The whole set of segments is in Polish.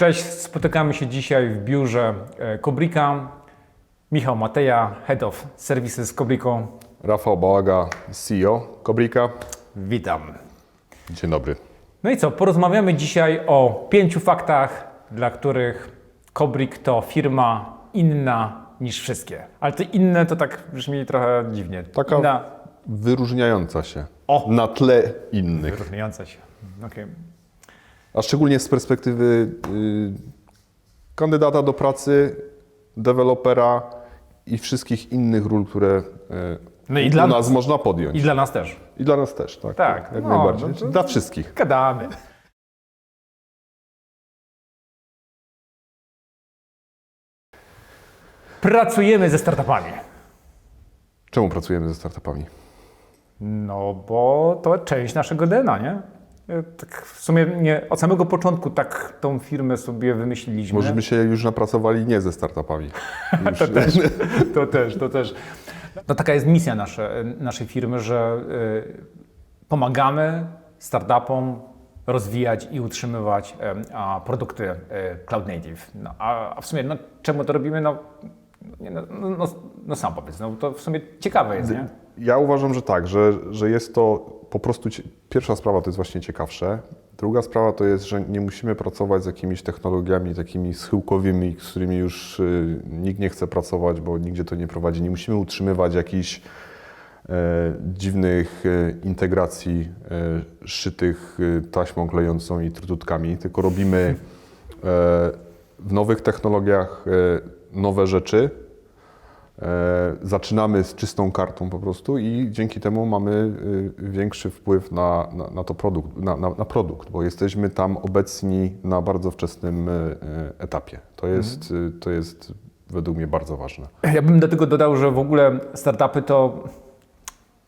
Cześć, spotykamy się dzisiaj w biurze e, Kobrika. Michał Mateja, Head of Services Kobriko. Rafał Bałaga, CEO Kobrika. Witam. Dzień dobry. No i co, porozmawiamy dzisiaj o pięciu faktach, dla których Kobrik to firma inna niż wszystkie. Ale te inne to tak brzmi trochę dziwnie. Taka Inna, wyróżniająca się O! na tle innych. wyróżniająca się. Okej. A szczególnie z perspektywy y, kandydata do pracy, dewelopera i wszystkich innych ról, które y, No i dla nas nas. można podjąć. I dla nas też. I dla nas też, tak. Tak, jak no, najbardziej. no to- Dla wszystkich. Gadamy. Pracujemy ze startupami. Czemu pracujemy ze startupami? No, bo to część naszego DNA, nie? E, Tak w sumie nie, od samego początku tak tą firmę sobie wymyśliliśmy. Może my się już napracowali nie ze startupami. To też, to też, to też. No taka jest misja nasze, naszej firmy, że y, pomagamy startupom rozwijać i utrzymywać em, a, produkty y, cloud native. No, a, a w sumie no, czemu to robimy? No, nie, no, no, no, no sam powiedz, no, to w sumie ciekawe jest, nie? Ja uważam, że tak, że, że jest to po prostu. Pierwsza sprawa to jest właśnie ciekawsze. Druga sprawa to jest, że nie musimy pracować z jakimiś technologiami takimi schyłkowymi, z którymi już y, nikt nie chce pracować, bo nigdzie to nie prowadzi. Nie musimy utrzymywać jakichś e, dziwnych e, integracji e, szytych e, taśmą klejącą i trututkami, tylko robimy w nowych technologiach nowe rzeczy. E, zaczynamy z czystą kartą po prostu i dzięki temu mamy y, większy wpływ na, na, na to produkt, na, na, na produkt, bo jesteśmy tam obecni na bardzo wczesnym y, y, etapie. To jest, y, to jest według mnie bardzo ważne. Ja bym do tego dodał, że w ogóle startupy to,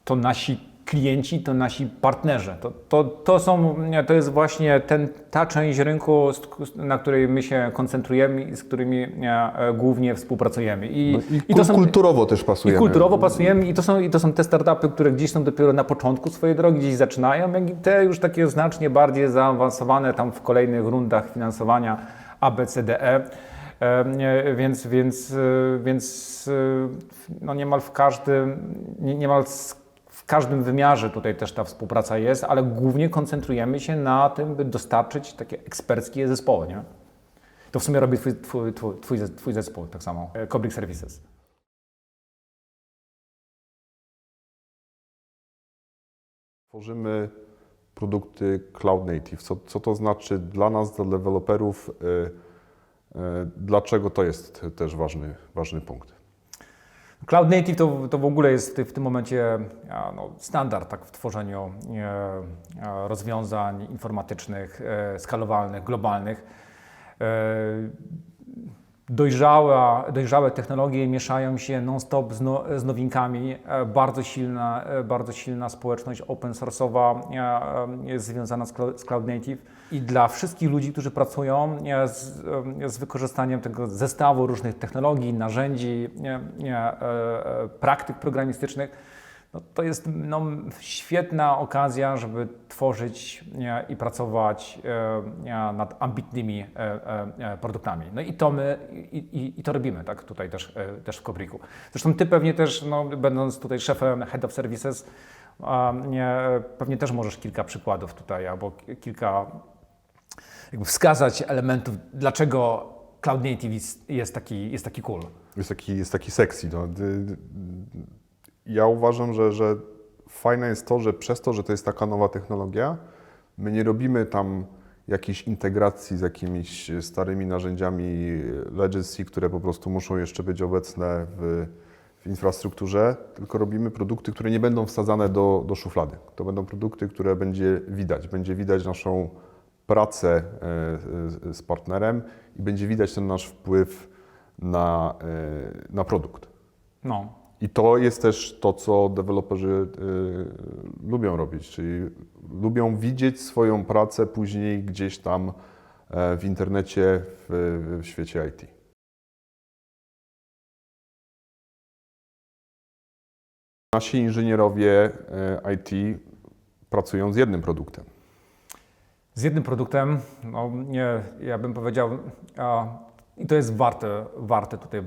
to nasi klienci, to nasi partnerzy. To, to, to, są, to jest właśnie ten, ta część rynku, z- na której my się koncentrujemy i z którymi e, głównie współpracujemy. I, No i, i to są, kulturowo też i pasujemy. kulturowo pasujemy i to, są, i to są te startupy, które gdzieś są dopiero na początku swojej drogi, gdzieś zaczynają, jak i te już takie znacznie bardziej zaawansowane tam w kolejnych rundach finansowania ABCDE. E, Więc, więc, e, więc no niemal w każdym, nie- niemal w każdym wymiarze tutaj też ta współpraca jest, ale głównie koncentrujemy się na tym, by dostarczyć takie eksperckie zespoły. Nie? To w sumie robi twój, twój, twój, twój, zes- twój zespół tak samo, e, Kubrick Services. Tworzymy produkty cloud native. Co, co to znaczy dla nas, dla deweloperów? y, y, Dlaczego to jest też ważny, ważny punkt? Cloud Native to, to w ogóle jest w tym momencie a, no, standard tak, w tworzeniu e, e, rozwiązań informatycznych, e, skalowalnych, globalnych. E, dojrzała, dojrzałe technologie mieszają się non-stop z, no, z nowinkami. E, bardzo, silna, e, bardzo silna społeczność open source'owa e, jest związana z, clou- z Cloud Native. I dla wszystkich ludzi, którzy pracują z, z wykorzystaniem tego zestawu różnych technologii, narzędzi, praktyk programistycznych, no to jest no, świetna okazja, żeby tworzyć i pracować e, nie, nad ambitnymi e, e, e, produktami. No i to my, i, i, i to robimy tak tutaj też, e, też w Kobriku. Zresztą ty pewnie też, no, będąc tutaj szefem Head of Services, pewnie też możesz kilka przykładów tutaj albo ki- kilka jakby wskazać elementów, dlaczego Cloud Native jest, taki, jest taki cool. Jest taki, jest taki sexy. No. Ja uważam, że, że fajne jest to, że przez to, że to jest taka nowa technologia, my nie robimy tam jakiejś integracji z jakimiś starymi narzędziami legacy, które po prostu muszą jeszcze być obecne w, w infrastrukturze, tylko robimy produkty, które nie będą wsadzane do, do szuflady. To będą produkty, które będzie widać. Będzie widać naszą pracę e, z- partnerem i będzie widać ten nasz wpływ na, e, na produkt. No, I to jest też to, co deweloperzy y, lubią robić, czyli lubią widzieć swoją pracę później gdzieś tam e, w internecie, w, w świecie IT. Nasi inżynierowie e, IT pracują z jednym produktem. z jednym produktem, no nie, ja bym powiedział, a, i to jest warte, warte tutaj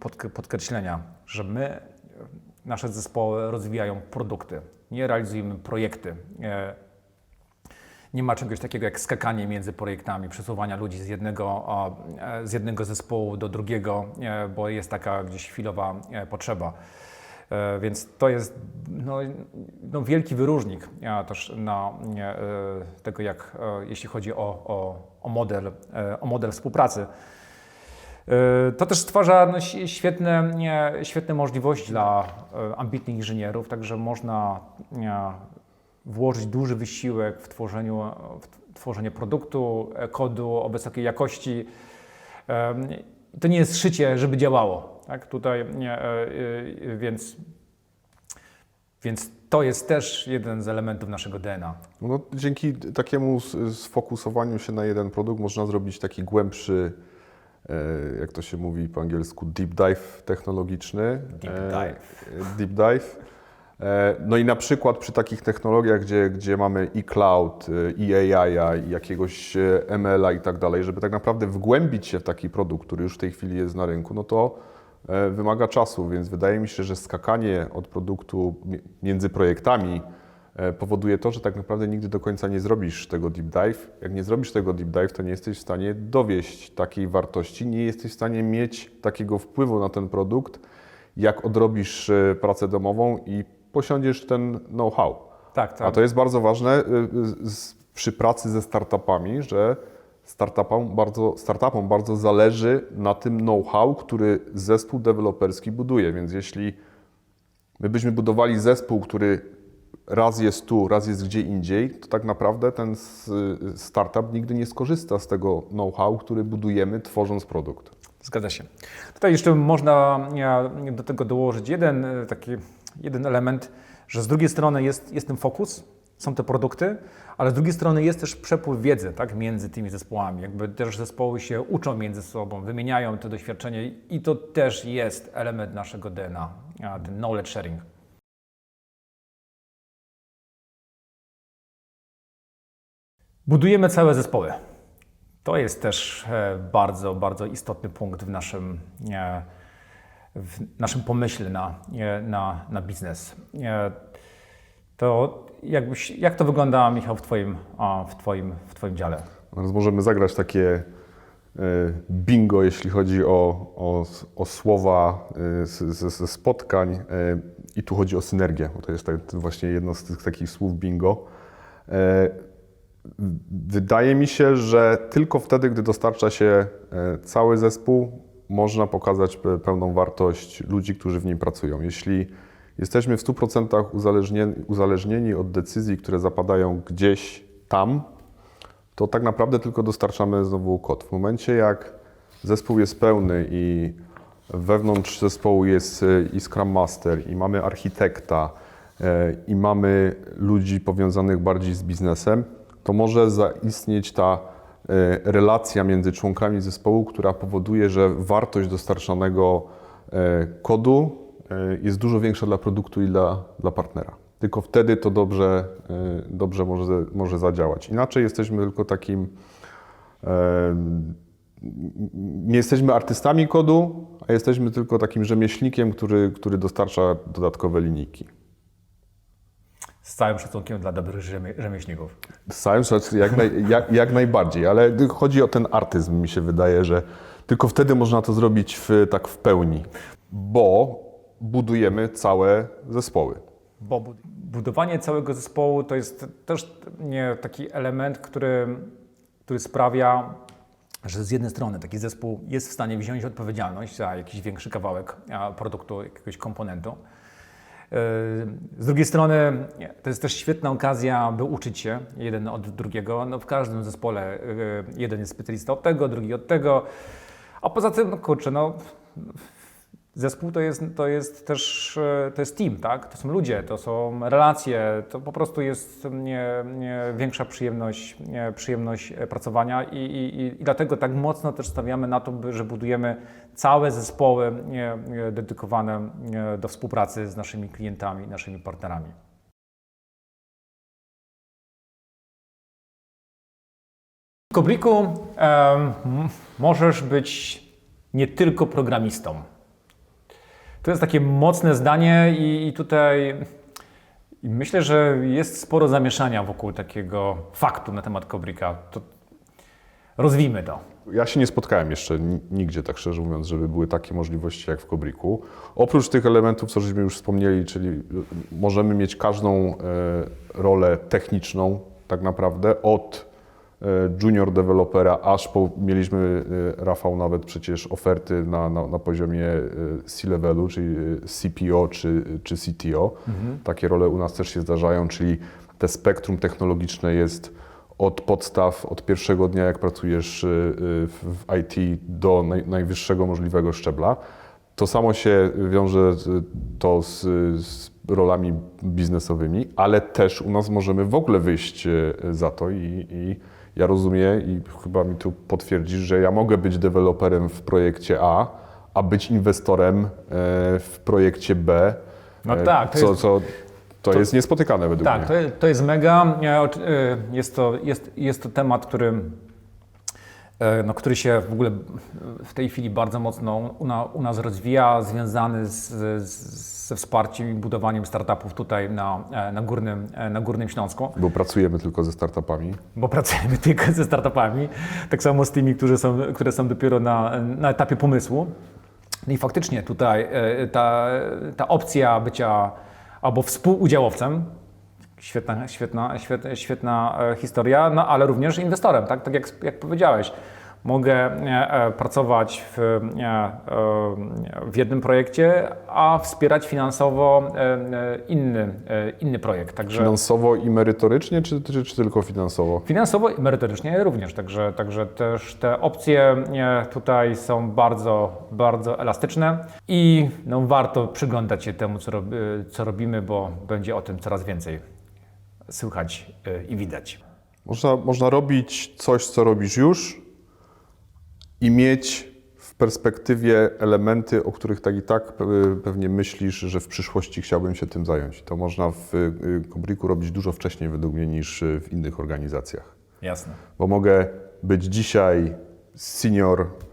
podk- podkreślenia, że my, nasze zespoły rozwijają produkty, nie realizujemy projekty. E, nie ma czegoś takiego jak skakanie między projektami, przesuwania ludzi z jednego, e, z jednego zespołu do drugiego, e, bo jest taka gdzieś chwilowa potrzeba. Więc to jest no, no wielki wyróżnik też na tego, jak jeśli chodzi o, o, o, model, o model współpracy. E, To też stwarza no, świetne, świetne możliwości dla e, ambitnych inżynierów, także można nie, włożyć duży wysiłek w, tworzeniu, w tworzenie produktu, e, kodu o wysokiej jakości. To nie jest szycie, żeby działało. Tak? Tutaj, e, e, więc, więc to jest też jeden z elementów naszego DNA. No, dzięki takiemu sfokusowaniu się na jeden produkt można zrobić taki głębszy, e, jak to się mówi po angielsku, deep dive technologiczny. Deep E, dive. Deep dive. E, No i na przykład przy takich technologiach, gdzie, gdzie mamy i cloud, e, i AI, i jakiegoś e, ML-a i tak dalej, żeby tak naprawdę wgłębić się w taki produkt, który już w tej chwili jest na rynku, no to e, wymaga czasu, więc wydaje mi się, że skakanie od produktu mi- między projektami e, powoduje to, że tak naprawdę nigdy do końca nie zrobisz tego deep dive. Jak nie zrobisz tego deep dive, to nie jesteś w stanie dowieść takiej wartości, nie jesteś w stanie mieć takiego wpływu na ten produkt, jak odrobisz e, pracę domową i posiądziesz ten know-how. Tak, tak. A to jest bardzo ważne z, przy pracy ze startupami, że startupom bardzo, startupom bardzo zależy na tym know-how, który zespół deweloperski buduje. Więc jeśli my byśmy budowali zespół, który raz jest tu, raz jest gdzie indziej, to tak naprawdę ten startup nigdy nie skorzysta z tego know-how, który budujemy, tworząc produkt. Zgadza się. Tutaj jeszcze można do tego dołożyć jeden e, taki jeden element, że z drugiej strony jest, jest ten fokus, są te produkty, ale z drugiej strony jest też przepływ wiedzy tak, między tymi zespołami. Jakby też zespoły się uczą między sobą, wymieniają te doświadczenia i to też jest element naszego DNA, ten knowledge sharing. Budujemy całe zespoły. To jest też e, bardzo, bardzo istotny punkt w naszym, e, w naszym pomyśle na, e, na, na biznes. To jakbyś, jak to wygląda, Michał, w Twoim, w twoim, w twoim dziale? Teraz możemy zagrać takie bingo, jeśli chodzi o, o, o słowa ze spotkań. I tu chodzi o synergię, bo to jest tak, właśnie jedno z tych takich słów bingo. E, Wydaje mi się, że tylko wtedy, gdy dostarcza się e, cały zespół, można pokazać pe- pełną wartość ludzi, którzy w nim pracują. Jeśli jesteśmy w 100% uzależnieni, uzależnieni od decyzji, które zapadają gdzieś tam, to tak naprawdę tylko dostarczamy znowu kod. W momencie, jak zespół jest pełny i wewnątrz zespołu jest e, i Scrum Master, i mamy architekta, e, i mamy ludzi powiązanych bardziej z biznesem, to może zaistnieć ta e, relacja między członkami zespołu, która powoduje, że wartość dostarczanego e, kodu e, jest dużo większa dla produktu i dla, dla partnera. Tylko wtedy to dobrze, dobrze może, może zadziałać. Inaczej jesteśmy tylko takim. Nie jesteśmy artystami kodu, a jesteśmy tylko takim rzemieślnikiem, który, który dostarcza dodatkowe linijki. Z całym szacunkiem dla dobrych rzemie, rzemieślników. Z całym szacunkiem, jak, naj, jak, jak najbardziej, ale chodzi o ten artyzm, mi się wydaje, że tylko wtedy można to zrobić w, tak w pełni, bo budujemy całe zespoły. Bo bu- budowanie całego zespołu to jest też nie, taki element, który, który sprawia, że z jednej strony taki zespół jest w stanie wziąć odpowiedzialność za jakiś większy kawałek produktu, jakiegoś komponentu. Yy, Z drugiej strony to jest też świetna okazja, by uczyć się jeden od drugiego. No, w każdym zespole yy, jeden jest specjalista od tego, drugi od tego. A poza tym, no kurczę, no, Zespół to jest, to jest też e, to jest team, tak? To są ludzie, to są relacje, to po prostu jest nie, nie większa przyjemność, nie, przyjemność e, pracowania i, i, i dlatego tak mocno też stawiamy na to, że budujemy całe zespoły dedykowane do współpracy z naszymi klientami, naszymi partnerami. Kobriku em, m- możesz być nie tylko programistą. To jest takie mocne zdanie i, i tutaj i myślę, że jest sporo zamieszania wokół takiego faktu na temat Kobrika. To rozwijmy to. Ja się nie spotkałem jeszcze ni- nigdzie, tak szczerze mówiąc, żeby były takie możliwości jak w Kobriku. Oprócz tych elementów, co żeśmy już wspomnieli, czyli możemy mieć każdą e, rolę techniczną tak naprawdę, od junior dewelopera, aż po, mieliśmy, e, Rafał, nawet przecież oferty na, na, na poziomie e, C-levelu, czyli e, CPO czy, czy CTO. Takie role u nas też się zdarzają, czyli te spektrum technologiczne jest od podstaw, od pierwszego dnia, jak pracujesz w IT, do naj, najwyższego możliwego szczebla. To samo się wiąże to z, z rolami biznesowymi, ale też u nas możemy w ogóle wyjść za to i, i ja rozumiem i chyba mi tu potwierdzisz, że ja mogę być deweloperem w projekcie A, a być inwestorem e, w projekcie B. No e, tak, to co, jest- co, to, to- jest niespotykane według mnie. Tak, to, to jest mega. E, Jest to, jest, jest to temat, który, e, no, który się w ogóle w tej chwili bardzo mocno u, na, u nas rozwija, związany z, z, ze wsparciem i budowaniem startupów tutaj na, e, na, górnym, e, na Górnym Śląsku. Bo pracujemy tylko ze startupami. bo pracujemy tylko ze startupami, tak samo z tymi, którzy są, które są dopiero na, na etapie pomysłu. No i faktycznie tutaj e, ta, ta opcja bycia albo współudziałowcem, świetna, świetna, świetna, świetna historia, no ale również inwestorem, tak, tak jak, jak powiedziałeś. Mogę e, e, pracować w, e, w jednym projekcie, a wspierać finansowo inny, inny projekt. Także Finansowo i merytorycznie, czy, czy, czy tylko finansowo? Finansowo i merytorycznie również, także, także też te opcje tutaj są bardzo, bardzo elastyczne i no, warto przyglądać się temu, co, rob, co robimy, bo będzie o tym coraz więcej słychać e, i widać. Można, można robić coś, co robisz już i mieć w perspektywie elementy, o których tak i tak pe- pewnie myślisz, że w przyszłości chciałbym się tym zająć. To można w y, Kubriku robić dużo wcześniej według mnie niż w innych organizacjach. Jasne. Bo mogę być dzisiaj senior e,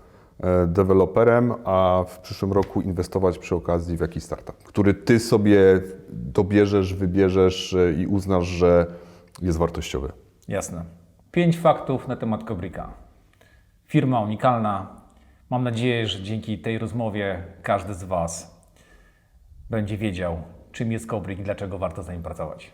deweloperem, a w przyszłym roku inwestować przy okazji w jakiś startup, który ty sobie dobierzesz, wybierzesz e, i uznasz, że jest wartościowy. Jasne. Pięć faktów na temat Kobrika. Firma unikalna. Mam nadzieję, że dzięki tej rozmowie każdy z Was będzie wiedział, czym jest Kobrik i dlaczego warto z nim pracować.